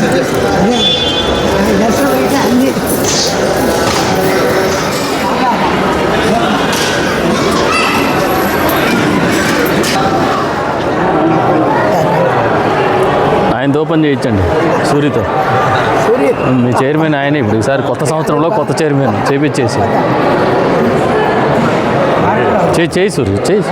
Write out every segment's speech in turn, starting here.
చూసి. దర్శనం అయితే అన్ని ఆయనతో ఓపెన్ చేయించండి సూరితో. సూర్య మీ చైర్మన్ ఆయన ఇప్పుడు ఈసారి కొత్త సంవత్సరంలో కొత్త చైర్మన్ చేపించేసి. చేయి చేయి సూర్య చేయి.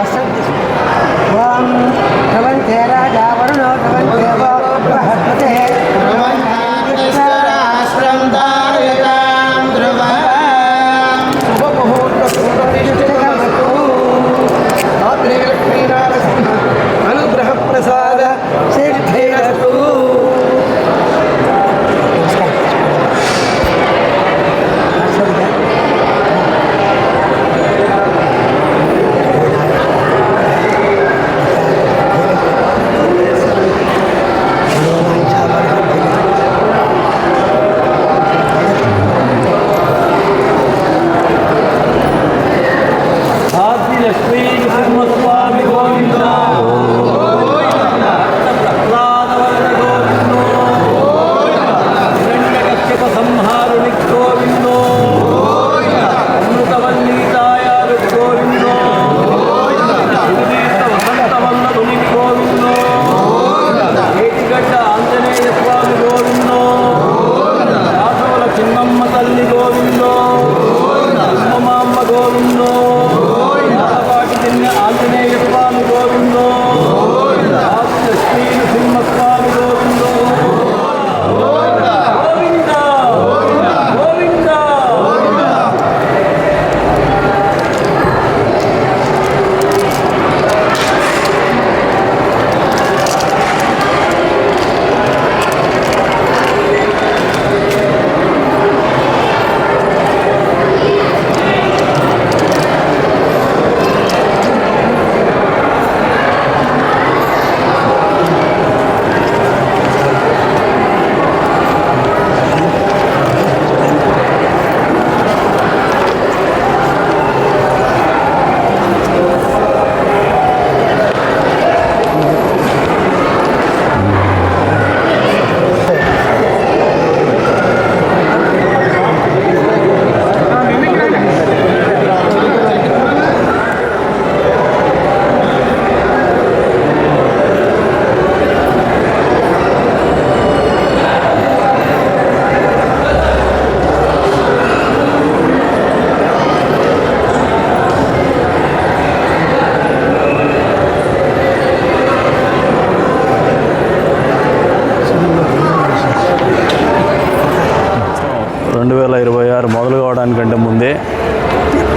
రెండు వేల ఇరవై ఆరు మొదలు కావడానికంటే ముందే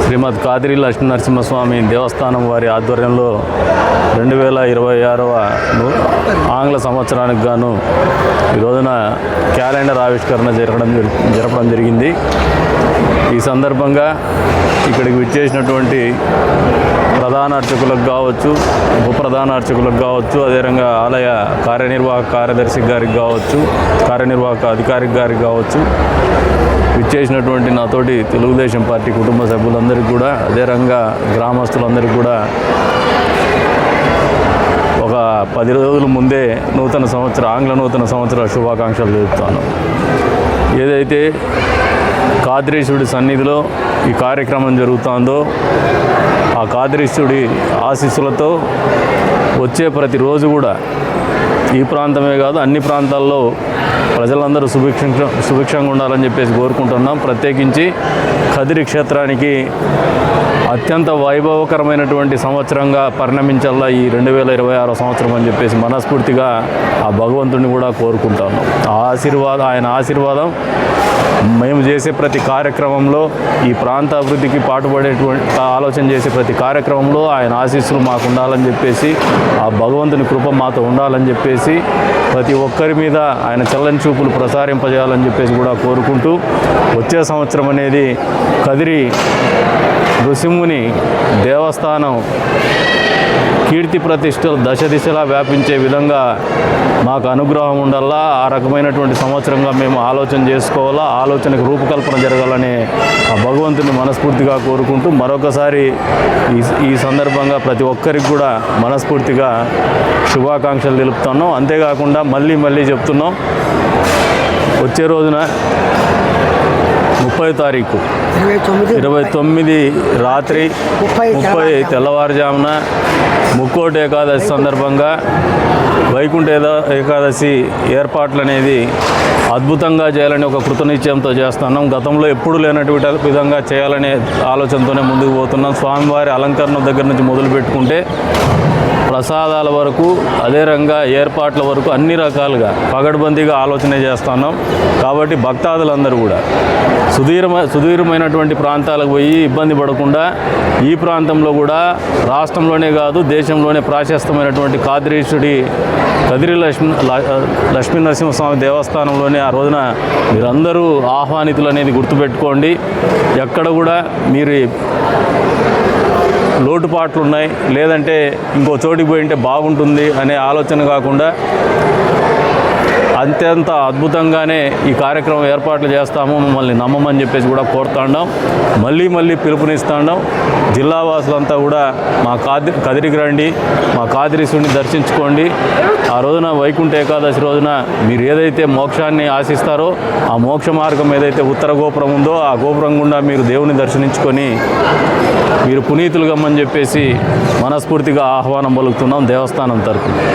శ్రీమద్ కాదిరి లక్ష్మీ నరసింహస్వామి దేవస్థానం వారి ఆధ్వర్యంలో రెండు వేల ఇరవై ఆరవ ఆంగ్ల సంవత్సరానికి గాను ఈ రోజున క్యాలెండర్ ఆవిష్కరణ జరగడం జరపడం జరిగింది. ఈ సందర్భంగా ఇక్కడికి విచ్చేసినటువంటి ప్రధాన అర్చకులకు కావచ్చు ఉప ప్రధాన అర్చకులకు కావచ్చు అదేవిధంగా ఆలయ కార్యనిర్వాహక కార్యదర్శి గారికి కావచ్చు కార్యనిర్వాహక అధికారి గారికి కావచ్చు విచ్చేసినటువంటి నాతోటి తెలుగుదేశం పార్టీ కుటుంబ సభ్యులందరికీ కూడా అదే గ్రామస్తులందరికీ కూడా ఒక పది రోజుల ముందే నూతన సంవత్సర ఆంగ్ల నూతన సంవత్సర శుభాకాంక్షలు తెలుపుతాను. ఏదైతే కాద్రీశుడి సన్నిధిలో ఈ కార్యక్రమం జరుగుతుందో ఆ కాద్రీశుడి ఆశీస్సులతో వచ్చే ప్రతిరోజు కూడా ఈ ప్రాంతమే కాదు అన్ని ప్రాంతాల్లో ప్రజలందరూ సుభిక్ష సుభిక్షంగా ఉండాలని చెప్పేసి కోరుకుంటున్నాం. ప్రత్యేకించి కదిరి క్షేత్రానికి అత్యంత వైభవకరమైనటువంటి సంవత్సరంగా పరిణమించాలా ఈ రెండు వేల ఇరవై ఆరో సంవత్సరం అని చెప్పేసి మనస్ఫూర్తిగా ఆ భగవంతుడిని కూడా కోరుకుంటాను. ఆ ఆశీర్వాదం ఆయన ఆశీర్వాదం మేము చేసే ప్రతి కార్యక్రమంలో ఈ ప్రాంత అభివృద్ధికి పాటుపడేటువంటి ఆలోచన చేసే ప్రతి కార్యక్రమంలో ఆయన ఆశీస్సులు మాకు ఉండాలని చెప్పేసి ఆ భగవంతుని కృప మాతో ఉండాలని చెప్పేసి ప్రతి ఒక్కరి మీద ఆయన చల్లని చూపులు ప్రసారింపజేయాలని చెప్పేసి కూడా కోరుకుంటూ వచ్చే సంవత్సరం అనేది కదిరి నృసింహుని దేవస్థానం కీర్తి ప్రతిష్టలు దశ దిశలా వ్యాపించే విధంగా మాకు అనుగ్రహం ఉండాలా? ఆ రకమైనటువంటి సంవత్సరంగా మేము ఆలోచన చేసుకోవాలా? ఆలోచనకు రూపకల్పన జరగాలని ఆ భగవంతుని మనస్ఫూర్తిగా కోరుకుంటూ మరొకసారి ఈ ఈ సందర్భంగా ప్రతి ఒక్కరికి కూడా మనస్ఫూర్తిగా శుభాకాంక్షలు తెలుపుతున్నాం. అంతేకాకుండా మళ్ళీ మళ్ళీ చెప్తున్నాం. వచ్చే రోజున ముప్పై తారీఖు. ఇరవై తొమ్మిది రాత్రి ముప్పై తెల్లవారుజామున ముక్కోటి ఏకాదశి సందర్భంగా వైకుంఠ ఏకాదశి ఏర్పాట్లు అనేది అద్భుతంగా చేయాలని ఒక కృతనిశ్చయంతో చేస్తున్నాం. గతంలో ఎప్పుడు లేనటువంటి విధంగా చేయాలనే ఆలోచనతోనే ముందుకు పోతున్నాం. స్వామివారి అలంకరణ దగ్గర నుంచి మొదలు పెట్టుకుంటే ప్రసాదాల వరకు అదే రంగా ఏర్పాట్ల వరకు అన్ని రకాలుగా పగడ్బందీగా ఆలోచన చేస్తున్నాం. కాబట్టి భక్తాదులందరూ కూడా సుదీర్ఘ సుదీర్ఘమైనటువంటి ప్రాంతాలకు పోయి ఇబ్బంది పడకుండా ఈ ప్రాంతంలో కూడా రాష్ట్రంలోనే కాదు దేశంలోనే ప్రాశస్తమైనటువంటి కాదిరీశుడి కదిరి లక్ష్మీ లక్ష్మీ నరసింహస్వామి దేవస్థానంలోనే ఆ రోజున మీరందరూ ఆహ్వానితులు అనేది గుర్తుపెట్టుకోండి. ఎక్కడ కూడా మీరు లోటుపాట్లు ఉన్నాయి. లేదంటే ఇంకో చోటికి పోయి ఉంటే బాగుంటుంది అనే ఆలోచన కాకుండా అత్యంత అద్భుతంగానే ఈ కార్యక్రమం ఏర్పాట్లు చేస్తాము. మమ్మల్ని నమ్మమని చెప్పేసి కూడా కోరుతాండాం. మళ్ళీ మళ్ళీ పిలుపునిస్తాండాం. జిల్లా వాసులంతా కూడా మా కాది కదిరికి రండి. మా కాదిరీశుడిని దర్శించుకోండి. ఆ రోజున వైకుంఠ ఏకాదశి రోజున మీరు ఏదైతే మోక్షాన్ని ఆశిస్తారో ఆ మోక్ష మార్గం ఏదైతే ఉత్తర గోపురం ఉందో ఆ గోపురం గుండా మీరు దేవుని దర్శించుకొని మీరు పునీతులుగమ్మని చెప్పేసి మనస్ఫూర్తిగా ఆహ్వానం పలుకుతున్నాం దేవస్థానం తరఫున